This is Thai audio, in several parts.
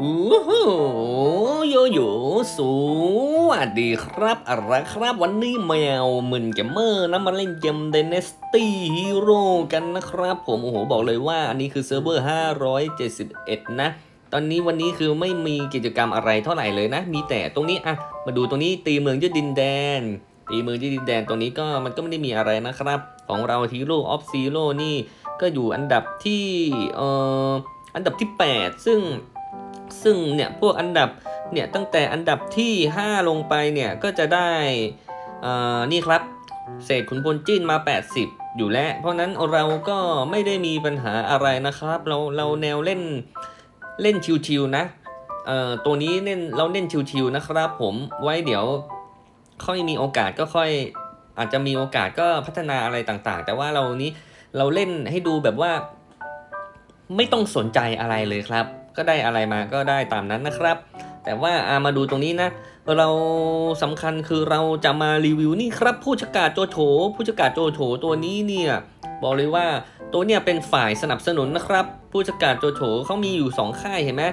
โอ้โหโยโย่สวัสดีครับอะไรครับวันนี้แมวมึนเกมเมอร์นะมาเล่นเกม Dynasty Hero กันนะครับ ผมโอ้โหบอกเลยว่าอันนี้คือเซิร์ฟเวอร์ 571 นะ ตอนนี้วันนี้คือไม่มีกิจกรรมอะไรเท่าไหร่เลยนะ มีแต่ตรงนี้อะมาดูตรงนี้ตีเมืองยึดดินแดน ตีเมืองยึดดินแดนตรงนี้ก็มันก็ไม่ได้มีอะไรนะครับ ของเรา Hero of Zero นี่ก็อยู่อันดับที่เอ่ออันดับที่ 8 ซึ่ง ซึ่งเนี่ยพวกอันดับเนี่ยตั้งแต่อันดับที่ 5 ลงไปเนี่ยก็จะได้อ่านี่ครับ เศษขุนพลจิ้นมา 80 อยู่แล้ว เพราะนั้นเราก็ไม่ได้มีปัญหาอะไรนะครับ เราเราแนวเล่นเล่นชิวๆนะเอ่อตัวนี้เล่นเราเล่นชิวๆนะครับผมไว้เดี๋ยวค่อยมีโอกาสก็ค่อยอาจจะมีโอกาสก็พัฒนาอะไรต่างๆ แต่ว่าเรานี้เราเล่นให้ดูแบบว่า ไม่ต้องสนใจอะไรเลยครับ ก็ได้อะไรมาก็ได้ตามนั้นนะครับ แต่ว่าอามาดูตรงนี้นะ เราสำคัญคือเราจะมารีวิวนี่ครับ ผู้ชกาโจโฉผู้ชกาโจโฉตัวนี้เนี่ยบอกเลยว่าตัวเนี่ยเป็นฝ่ายสนับสนุนนะครับ ผู้ชกาโจโฉเขามีอยู่สองค่ายเห็นไหม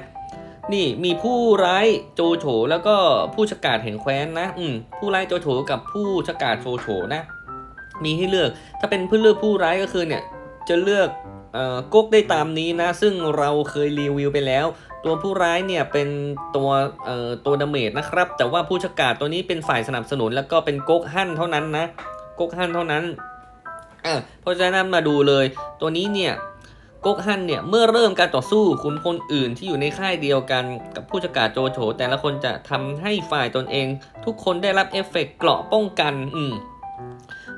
นี่มีผู้ร้ายโจโฉแล้วก็ผู้ชกาแห่งแคว้นนะ อืมผู้ร้ายโจโฉกับผู้ชกาโจโฉนะ มีให้เลือก ถ้าเป็นเพื่อเลือกผู้ร้ายก็คือเนี่ยจะเลือก ก๊กได้ตามนี้นะ ซึ่งเราเคยรีวิวไปแล้ว ตัวผู้ร้ายเนี่ยเป็นตัวตัวดาเมจนะครับ แต่ว่าผู้ชกาดตัวนี้เป็นฝ่ายสนับสนุน แล้วก็เป็นก๊กหั่นเท่านั้นนะก๊กหั่นเท่านั้นอะเพราะฉะนั้นมาดูเลย ตัวนี้เนี่ยก๊กหั่นเนี่ยเมื่อเริ่มการต่อสู้ขุนพลอื่นที่อยู่ในค่ายเดียวกันกับผู้ชกาดโจโฉแต่ละคนจะทำให้ฝ่ายตนเอง ทุกคนได้รับเอฟเฟกต์เกราะป้องกัน อืม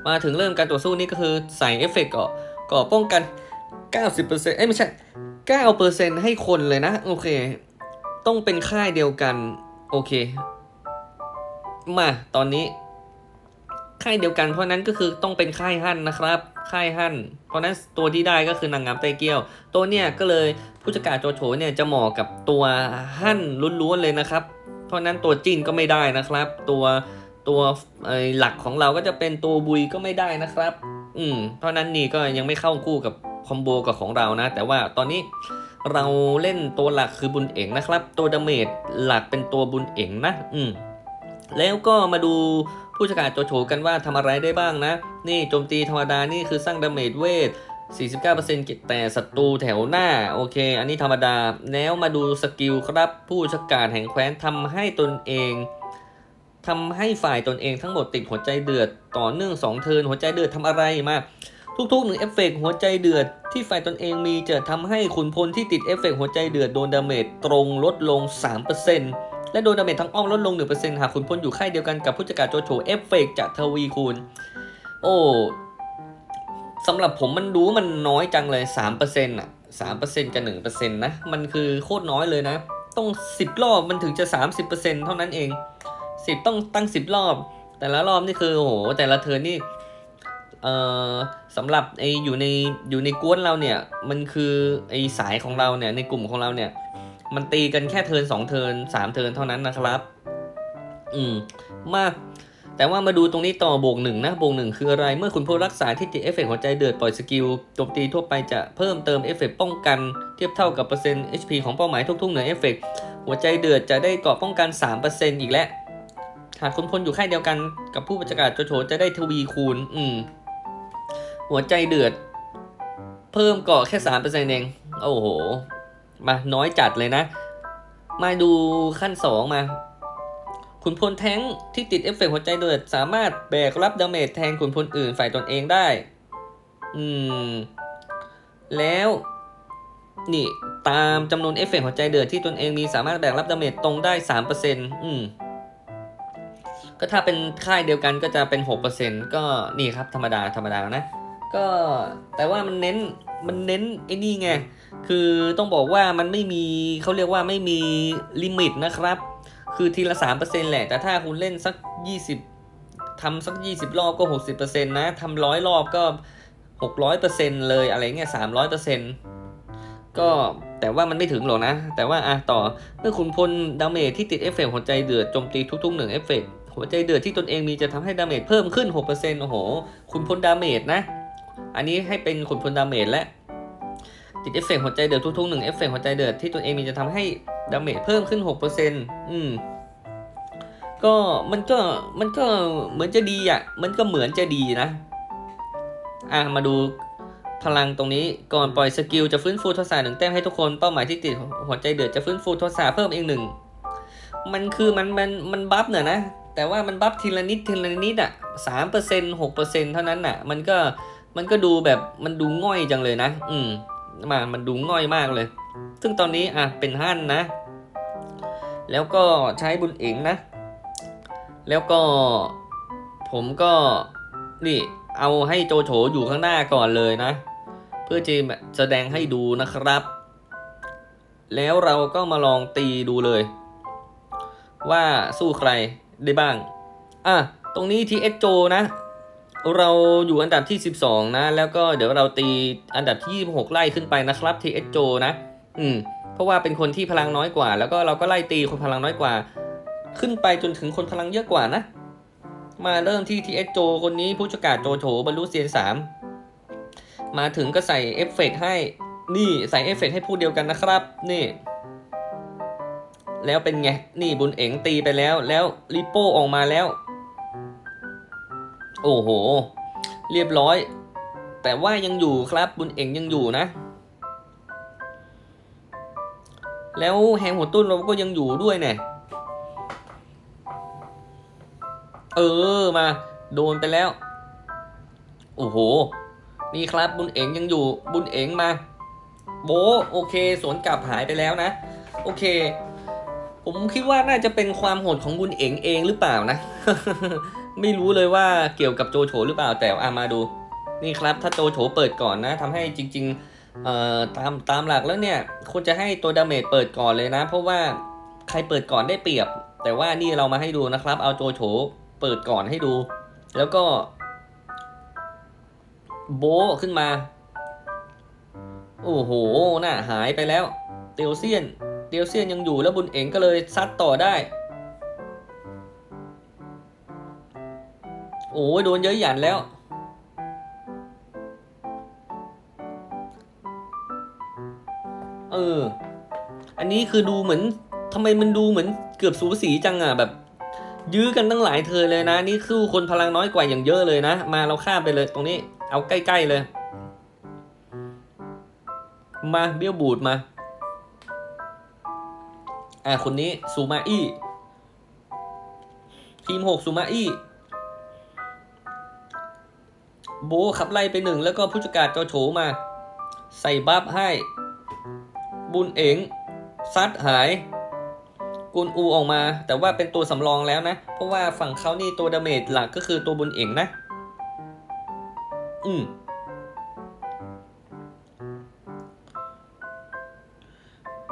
มาถึงเริ่มการต่อสู้นี่ก็คือใส่เอฟเฟกต์เกราะเกราะป้องกัน 90%เอ้ยไม่ใช่9%ให้คนเลยนะ โอเค ต้องเป็นค่ายเดียวกัน โอเค มาตอนนี้ ค่ายเดียวกันเพราะนั้นก็คือต้องเป็นค่ายหั่นนะครับ ค่ายหั่น เพราะนั้นตัวที่ได้ก็คือนางงามไตเกียว ตัวเนี่ยก็เลยผู้จัดการโจโฉเนี่ยจะเหมาะกับตัวหั่นล้วนๆเลยนะครับ เพราะนั้นตัวจีนก็ไม่ได้นะครับ ตัวตัวหลักของเราก็จะเป็นตัวบุยก็ไม่ได้นะครับ อืมเพราะนั้นนี่ก็ยังไม่เข้าคู่กับ คอมโบกับของเรานะ แต่ว่าตอนนี้เราเล่นตัวหลักคือบุญเอ๋งนะครับ ตัวดาเมจหลักเป็นตัวบุญเอ๋งนะ อืมแล้วก็มาดูผู้จัดการโจโฉกันว่าทำอะไรได้บ้างนะ นี่โจมตีธรรมดานี่คือสร้างดาเมจเวท 49%แต่ศัตรูแถวหน้า โอเค อันนี้ธรรมดา แล้วมาดูสกิลครับ ผู้จัดการแห่งแคว้นทำให้ตนเองทำให้ฝ่ายตนเองทั้งหมดติดหัวใจเดือด ต่อเนื่อง 2 เทินหัวใจเดือดทำอะไรมา ทุกๆหนึ่งเอฟเฟกต์หัวใจเดือด ที่ฝ่ายตนเองมีจะทำให้ขุนพลที่ติดเอฟเฟกต์หัวใจเดือดโดนดาเมจตรงลดลง 3%และโดนดาเมจทั้งอ้อมลดลง 1%หากขุนพลอยู่ค่ายเดียวกันกับผู้จัดการโจโฉเอฟเฟกต์จะทวีคูณ โอ้สำหรับผมมันดูมันน้อยจังเลย 3%อะ3%กับ1%นะ มันคือโคตรน้อยเลยนะ ต้อง 10 รอบมันถึงจะ 30%เท่านั้นเอง 10 ต้องตั้ง 10 รอบ แต่ละรอบนี่คือโอ้โหแต่ละเทิร์นนี่เอ่อ สำหรับไออยู่ในอยู่ในกวนเราเนี่ย มันคือไอสายของเราเนี่ยในกลุ่มของเราเนี่ย มันตีกันแค่เทินสองเทินสามเทินเท่านั้นนะครับ อืมมาแต่ว่ามาดูตรงนี้ต่อบวกหนึ่งนะบวกหนึ่งคืออะไร เมื่อคุณผู้รักษาที่ติดเอฟเฟกต์หัวใจเดือดปล่อยสกิลโจมตีทั่วไปจะเพิ่มเติมเอฟเฟกต์ป้องกันเทียบเท่ากับเปอร์เซ็นต์ HP ของเป้าหมายทุกๆหนึ่งเอฟเฟกต์หัวใจเดือดจะได้เกาะป้องกัน 3%อีกแล้วหากคุณพลอยู่ค่ายเดียวกันกับผู้บัญชาการโจโฉจะได้ทวีคูณ อืม หัวใจเดือด เพิ่มเกาะแค่สามเปอร์เซ็นต์เอง โอ้โห มาน้อยจัดเลยนะ มาดูขั้นสองมาขุนพลแท้งที่ติดเอฟเฟกต์หัวใจเดือด สามารถแบกรับดาเมจแทนขุนพลอื่นฝ่ายตนเองได้ อืม แล้ว นี่ตามจำนวนเอฟเฟกต์หัวใจเดือดที่ตนเองมีสามารถแบกรับดาเมจตรงได้สามเปอร์เซ็นต์อืมก็ถ้าเป็นค่ายเดียวกันก็จะเป็น 6%ก็นี่ครับธรรมดาธรรมดานะ ก็แต่ว่ามันเน้นมันเน้นไอ้นี่ไง คือต้องบอกว่ามันไม่มีเขาเรียกว่าไม่มีลิมิตนะครับ คือทีละ 3%แหละ แต่ถ้าคุณเล่นสัก 20ทำสัก 20 รอบก็ 60%นะทำร้อยรอบก็ 600%เลยอะไรเงี้ย300%ก็แต่ว่ามันไม่ถึงหรอกนะ แต่ว่าอะต่อเมื่อคุณพลดาเมจที่ติดเอฟเฟกต์หัวใจเดือดโจมตีทุกๆหนึ่งเอฟเฟกต์หัวใจเดือดที่ตนเองมีจะทำให้ดาเมจเพิ่มขึ้น 6%โอ้โห คุณพลดาเมจนะ อันนี้ให้เป็นคุณพลดาเมจและ ติดเอฟเฟกต์หัวใจเดือดทุกๆหนึ่งเอฟเฟกต์หัวใจเดือดที่ตนเองมีจะทำให้ดาเมจเพิ่มขึ้นหกเปอร์เซ็นต์อืมก็มันก็มันก็เหมือนจะดีอะ มันก็เหมือนจะดีนะ อะมาดูพลังตรงนี้ก่อนปล่อยสกิลจะฟื้นฟูทสะหนึ่งแต้มให้ทุกคนเป้าหมายที่ติดหัวใจเดือดจะฟื้นฟูทสะเพิ่มอีกหนึ่งมันคือมันมันมันบัฟเน่ะนะ แต่ว่ามันบัฟทีละนิดทีละนิดอะสามเปอร์เซ็นต์หกเปอร์เซ็นต์เท่านั้นอะ มันก็ มันก็ดูแบบมันดูง่อยจังเลยนะ อืมมามันดูง่อยมากเลย ซึ่งตอนนี้อะเป็นหั่นนะ แล้วก็ใช้บุญเอ๋งนะ แล้วก็ผมก็นี่เอาให้โจโฉอยู่ข้างหน้าก่อนเลยนะ เพื่อจะแสดงให้ดูนะครับ แล้วเราก็มาลองตีดูเลย ว่าสู้ใครได้บ้าง อะ ตรงนี้ทีเอสโจนะ เราอยู่อันดับที่ 12 นะ แล้วก็เดี๋ยวเราตีอันดับที่ 26 ไล่ขึ้นไปนะครับทีเอสโจนะ อืม เพราะว่าเป็นคนที่พลังน้อยกว่า แล้วก็เราก็ไล่ตีคนพลังน้อยกว่า ขึ้นไปจนถึงคนพลังเยอะกว่านะ มาเริ่มที่ทีเอสโจคนนี้ผู้ประกาศโจโฉบรรลุเซียนสามมาถึงก็ใส่เอฟเฟกต์ให้ นี่ใส่เอฟเฟกต์ให้ผู้เดียวกันนะครับ นี่ แล้วเป็นไง นี่บุญเอ๋งตีไปแล้ว แล้วริโป้ออกมาแล้ว โอ้โห เรียบร้อย แต่ว่ายังอยู่ครับบุญเอ๋งยังอยู่นะ แล้วแหงหัวตุ้นเราก็ยังอยู่ด้วยเนี่ยเออมา โดนไปแล้ว โอ้โห นี่ครับบุญเอ๋งยังอยู่บุญเอ๋งมา โบโอเค สวนกลับหายไปแล้วนะ โอเค ผมคิดว่าน่าจะเป็นความโหดของบุญเอ๋งเองหรือเปล่านะ ไม่รู้เลยว่าเกี่ยวกับโจโฉหรือเปล่าแต่อามาดู นี่ครับ ถ้าโจโฉเปิดก่อนนะทำให้จริงๆเอ่อตามตามหลักแล้วเนี่ยควรจะให้ตัวดาเมจเปิดก่อนเลยนะ เพราะว่าใครเปิดก่อนได้เปรียบ แต่ว่านี่เรามาให้ดูนะครับ เอาโจโฉเปิดก่อนให้ดู แล้วก็ โบขึ้นมา โอ้โหน่ะหายไปแล้ว เตียวเซียน เตียวเซียนยังอยู่แล้วบุญเอ๋งก็เลยซัดต่อได้ โอ้ยโดนเยอะหยันแล้ว เออ อันนี้คือดูเหมือนทำไมมันดูเหมือนเกือบสูสีจังอะแบบ ยื้อกันตั้งหลายเธอเลยนะ นี่คือคนพลังน้อยกว่าอย่างเยอะเลยนะ มาเราข้ามไปเลยตรงนี้ เอาใกล้ๆเลย มาเบี้ยวบูดมา อ่าคนนี้ซูมาอี้ทีมหกซูมาอี้ โบขับไล่ไปหนึ่งแล้วก็ผู้จัดการโจโฉมา ใส่บัฟให้ บุญเอ๋งซัดหาย กุนอูออกมา แต่ว่าเป็นตัวสำรองแล้วนะ เพราะว่าฝั่งเขานี่ตัวดาเมจหลักก็คือตัวบุญเอ๋งนะ อืม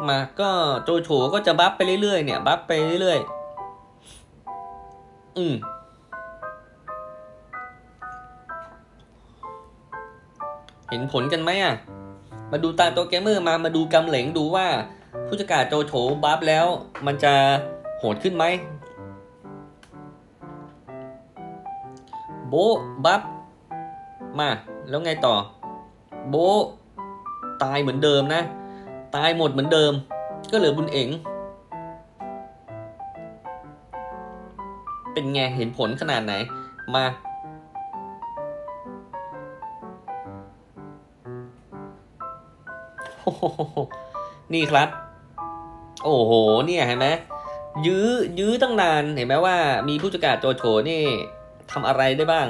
มาก็โจโฉก็จะบัฟไปเรื่อยๆเนี่ย บัฟไปเรื่อยๆ อืม เห็นผลกันไหมอะ มาดูตาตัวเกมเมอร์มามาดูกำเหลงดูว่าผู้จัดการโจโฉบัฟแล้ว มันจะโหดขึ้นไหม โบบัฟมา แล้วไงต่อ โบตายเหมือนเดิมนะ ตายหมดเหมือนเดิม ก็เหลือบุญเอ๋งเป็นไงเห็นผลขนาดไหน มา นี่ครับ โอ้โห เนี่ยเห็นไหมยื้อยื้อตั้งนานเห็นไหมว่า มีผู้จัดการโจโฉนี่ทำอะไรได้บ้าง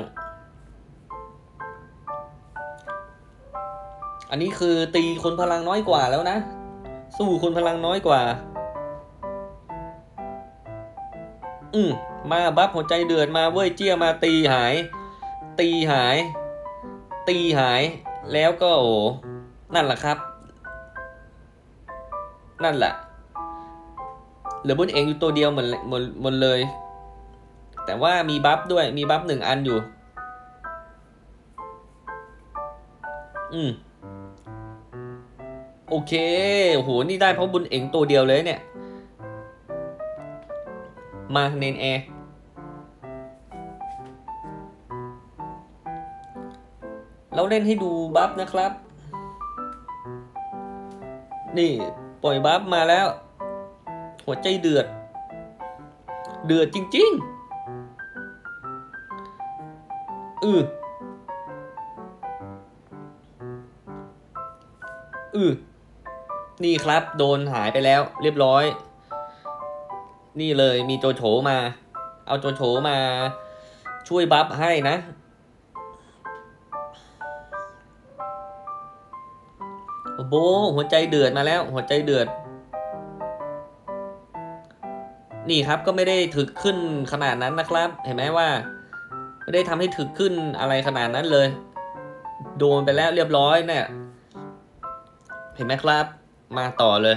อันนี้คือตีคนพลังน้อยกว่าแล้วนะ สู้คนพลังน้อยกว่า อืมมาบัฟหัวใจเดือดมาเว้ยเจี้ยมาตีหาย ตีหาย ตีหาย แล้วก็โอ้นั่นแหละครับ นั่นแหละเหลือบุญเองอยู่ตัวเดียวเหมือนหมดหมดเลย แต่ว่ามีบัฟด้วยมีบัฟหนึ่งอันอยู่ อืมโอเคโหนี่ได้เพราะบุญเองตัวเดียวเลยเนี่ย มาเนนแอร์เราเล่นให้ดูบัฟนะครับ นี่ ปล่อยบัฟมาแล้ว หัวใจเดือด เดือดจริง ๆ อืออือนี่ครับ โดนหายไปแล้ว เรียบร้อย นี่เลยมีโจโฉมา เอาโจโฉมา ช่วยบัฟให้นะ โบหัวใจเดือดมาแล้ว หัวใจเดือด นี่ครับก็ไม่ได้ถึกขึ้นขนาดนั้นนะครับ เห็นไหมว่า ไม่ได้ทำให้ถึกขึ้นอะไรขนาดนั้นเลย โดนไปแล้วเรียบร้อยเนี่ย เห็นไหมครับ มาต่อเลย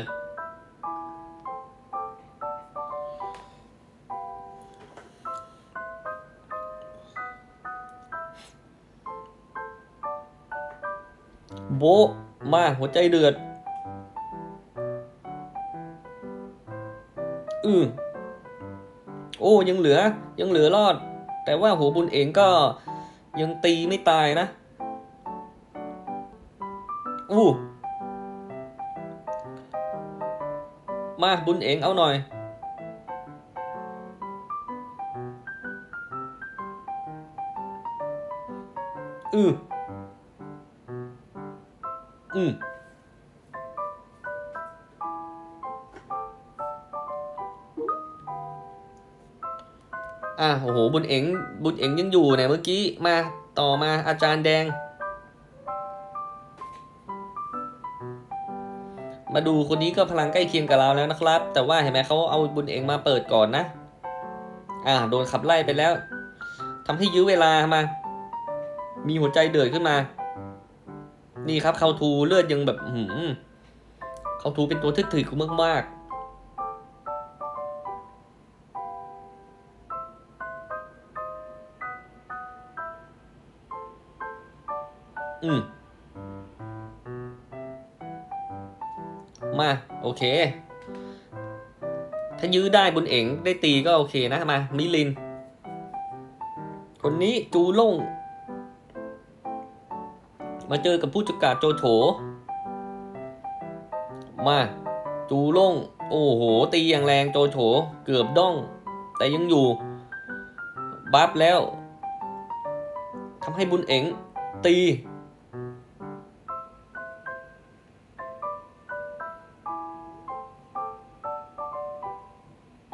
โบ มาหัวใจเดือด อือโอ้ยังเหลือยังเหลือรอด แต่ว่าหัวบุญเองก็ยังตีไม่ตายนะ อู้ มาบุญเองเอาหน่อย อืมอะโอ้โห บุญเอ๋งบุญเอ๋งยังอยู่เนี่ยเมื่อกี้มาต่อมาอาจารย์แดง มาดูคนนี้ก็พลังใกล้เคียงกับเราแล้วนะครับ แต่ว่าเห็นไหมเขาเอาบุญเอ๋งมาเปิดก่อนนะ อ่าโดนขับไล่ไปแล้วทำให้ยื้อเวลามา มีหัวใจเดือดขึ้นมา นี่ครับเขาทูเลือดยังแบบหืมเขาทูเป็นตัวทึกถึกมากมากๆอืม มา โอเค ถ้ายื้อได้บุญเอ๋งได้ตีก็โอเคนะมา มิลิน คนนี้จูโล่ง มาเจอกับผู้จัดการโจโฉมา จูล่ง โอ้โห ตีอย่างแรงโจโฉเกือบด้อง แต่ยังอยู่ บัฟแล้วทำให้บุญเอ๋งตี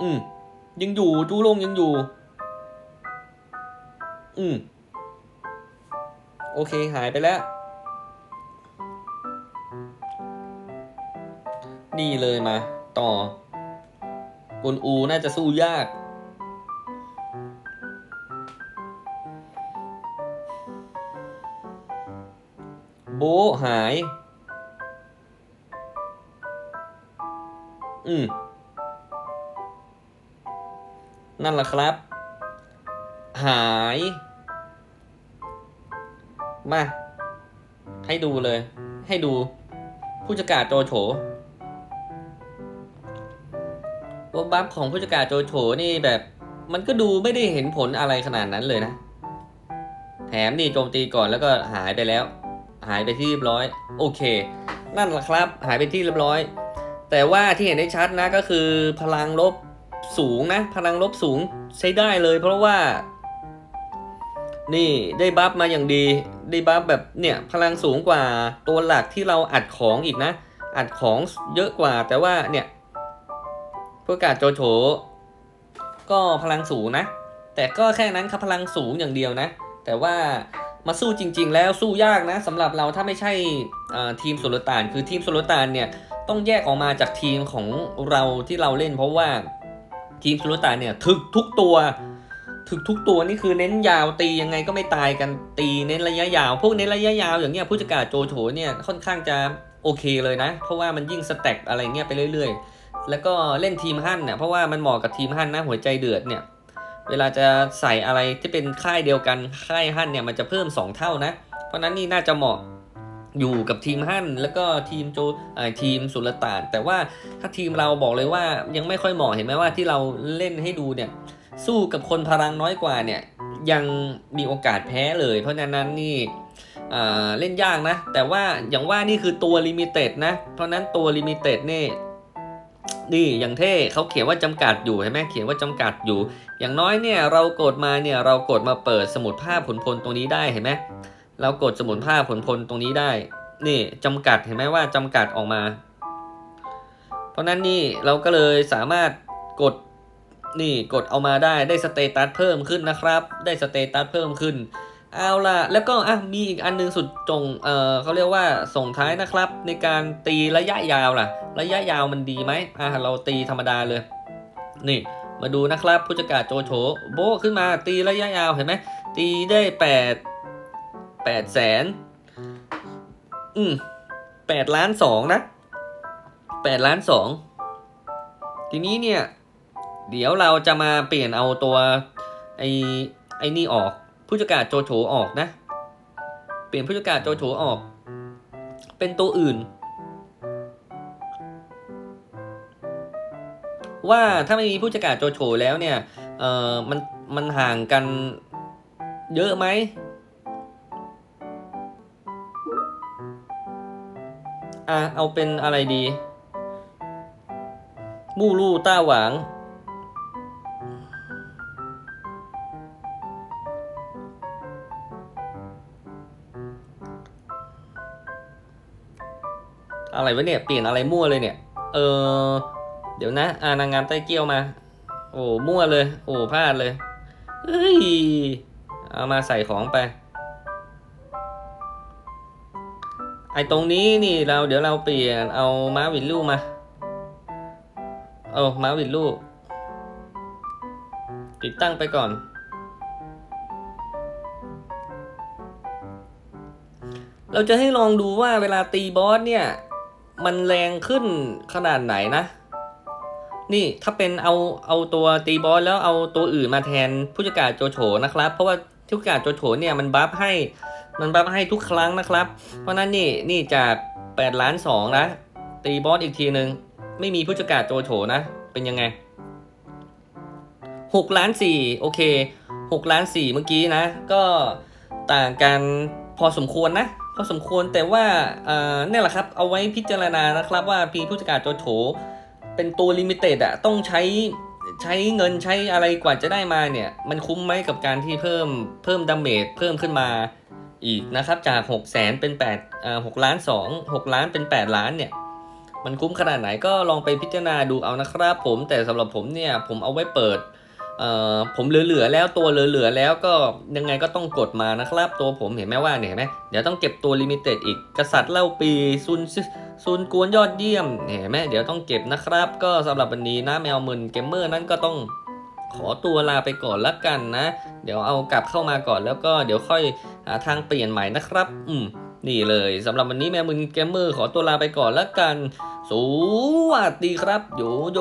อืม ยังอยู่ จูล่งยังอยู่ อืม โอเคหายไปแล้ว นี่เลยมา ต่อกวนอูน่าจะสู้ยาก โบหาย อืม นั่นแหละครับ หาย มา ให้ดูเลย ให้ดู ผู้จัดการโจโฉ บัฟของผู้จัดการโจโฉนี่แบบมันก็ดูไม่ได้เห็นผลอะไรขนาดนั้นเลยนะ แถมนี่โจมตีก่อนแล้วก็หายไปแล้ว หายไปที่เรียบร้อย โอเค นั่นแหละครับ หายไปที่เรียบร้อย แต่ว่าที่เห็นได้ชัดนะก็คือพลังลบสูงนะ พลังลบสูงใช้ได้เลย เพราะว่า นี่ได้บัฟมาอย่างดี ได้บัฟแบบเนี่ยพลังสูงกว่าตัวหลักที่เราอัดของอีกนะ อัดของเยอะกว่าแต่ว่าเนี่ย พวกกาดโจโฉก็พลังสูงนะ แต่ก็แค่นั้นครับพลังสูงอย่างเดียวนะ แต่ว่ามาสู้จริง ๆ แล้วสู้ยากนะสำหรับเราถ้าไม่ใช่ทีมสุลต่าน คือทีมสุลต่านเนี่ยต้องแยกออกมาจากทีมของเราที่เราเล่น เพราะว่าทีมสุลต่านเนี่ยถึกทุกตัวถึกทุกตัวนี่คือเน้นยาวตียังไงก็ไม่ตายกันตีเน้นระยะยาว พวกเน้นระยะยาวอย่างเงี้ยผู้จัดการโจโฉเนี่ยค่อนข้างจะโอเคเลยนะ เพราะว่ามันยิ่งสแต็กอะไรเงี้ยไปเรื่อย ๆ แล้วก็เล่นทีมฮั่นเนี่ยเพราะว่ามันเหมาะกับทีมฮั่นนะหัวใจเดือดเนี่ยเวลาจะใส่อะไรที่เป็นค่ายเดียวกันค่ายฮั่นเนี่ยมันจะเพิ่ม 2 เท่านะ เพราะนั้นนี่น่าจะเหมาะอยู่กับทีมฮั่นแล้วก็ทีมโจทีมสุลต่าน แต่ว่าถ้าทีมเราบอกเลยว่ายังไม่ค่อยเหมาะเห็นไหมว่าที่เราเล่นให้ดูเนี่ยสู้กับคนพลังน้อยกว่าเนี่ยยังมีโอกาสแพ้เลย เพราะฉะนั้นนี่เล่นยากนะ แต่ว่าอย่างว่านี่คือตัวลิมิเต็ดนะ เพราะฉะนั้นตัวลิมิเต็ดนี่ นี่อย่างเท่เขาเขียนว่าจำกัดอยู่เห็นไหมเขียนว่าจำกัดอยู่ อย่างน้อยเนี่ยเรากดมาเนี่ยเรากดมาเปิดสมุดภาพผลพลตรงนี้ได้เห็นไหมเรากดสมุดภาพผลพลตรงนี้ได้ นี่จำกัดเห็นไหมว่าจำกัดออกมา เพราะนั้นนี่เราก็เลยสามารถกดนี่กดเอามาได้ได้สเตตัสเพิ่มขึ้นนะครับ ได้สเตตัสเพิ่มขึ้น เอาล่ะ แล้วก็อะมีอีกอันหนึงสุดจงเออเขาเรียกว่าส่งท้ายนะครับ ในการตีระยะยาวล่ะ ระยะยาวมันดีไหมอะเราตีธรรมดาเลย นี่มาดูนะครับผู้จัดการโจโฉโบขึ้นมาตีระยะยาวเห็นไหมตีได้แปดแปดแสนอืมแปดล้านสองนะแปดล้านสองทีนี้เนี่ย เดี๋ยวเราจะมาเปลี่ยนเอาตัวไอ้ไอ้นี่ออก ผู้จัดการโจโฉออกนะ เปลี่ยนผู้จัดการโจโฉออก เป็นตัวอื่น ว่าถ้าไม่มีผู้จัดการโจโฉแล้วเนี่ยเออมันมันห่างกันเยอะไหมอะเอาเป็นอะไรดี มู่ลู่ต้าหวาง อะไรวะเนี่ย เปลี่ยนอะไรมั่วเลยเนี่ย เออ เดี๋ยวนะอานางงามใต้เกี้ยวมา โอ้มั่วเลย โอ้พลาดเลย เฮ้ย เอามาใส่ของไป ไอตรงนี้นี่เราเดี๋ยวเราเปลี่ยนเอาม้าวินลู่มา เอาม้าวินลู่ติดตั้งไปก่อนเราจะให้ลองดูว่าเวลาตีบอสเนี่ย มันแรงขึ้นขนาดไหนนะ นี่ถ้าเป็นเอาเอาตัวตีบอสแล้วเอาตัวอื่นมาแทนผู้จัดการโจโฉนะครับ เพราะว่าผู้จัดการโจโฉเนี่ยมันบัฟให้ มันบัฟให้ทุกครั้งนะครับ เพราะนั้นนี่นี่จาก8ล้าน2นะตีบอสอีกทีหนึ่งไม่มีผู้จัดการโจโฉนะ เป็นยังไง6ล้าน4โอเค6ล้าน4เมื่อกี้นะ ก็ต่างกันพอสมควรนะ พอสมควรแต่ว่าเอ่อนี่ยแหละครับเอาไว้พิจารณานะครับว่าปีผู้จัดการโจโฉเป็นตัวลิมิเต็ดอะต้องใช้ใช้เงินใช้อะไรกว่าจะได้มาเนี่ย มันคุ้มไหมกับการที่เพิ่มเพิ่มดาเมจเพิ่มขึ้นมาอีกนะครับจาก 6 0 0 0 0เป็น8อ่า6ล้าน2 6 ล้านเป็น 8 ล้านเนี่ย มันคุ้มขนาดไหนก็ลองไปพิจารณาดูเอานะครับผมแต่สำหรับผมเนี่ย ผมเอาไว้เปิด ผมเหลือๆแล้วตัวเหลือๆแล้วก็ยังไงก็ต้องกดมานะครับ ตัวผมเห็นไหมว่าเนี่ยเห็นไหมเดี๋ยวต้องเก็บตัวลิมิเต็ดอีกกษัตริย์เล่าปีซุนซุนกวนยอดเยี่ยมเห็นไหมเดี๋ยวต้องเก็บนะครับ ก็สำหรับวันนี้นะแมวมึนเกมเมอร์นั้นก็ต้องขอตัวลาไปก่อนละกันนะ เดี๋ยวเอากลับเข้ามาก่อนแล้วก็เดี๋ยวค่อยหาทางเปลี่ยนใหม่นะครับ อืมนี่เลยสำหรับวันนี้แมวมึนเกมเมอร์ขอตัวลาไปก่อนละกัน สวัสดีครับ โยโย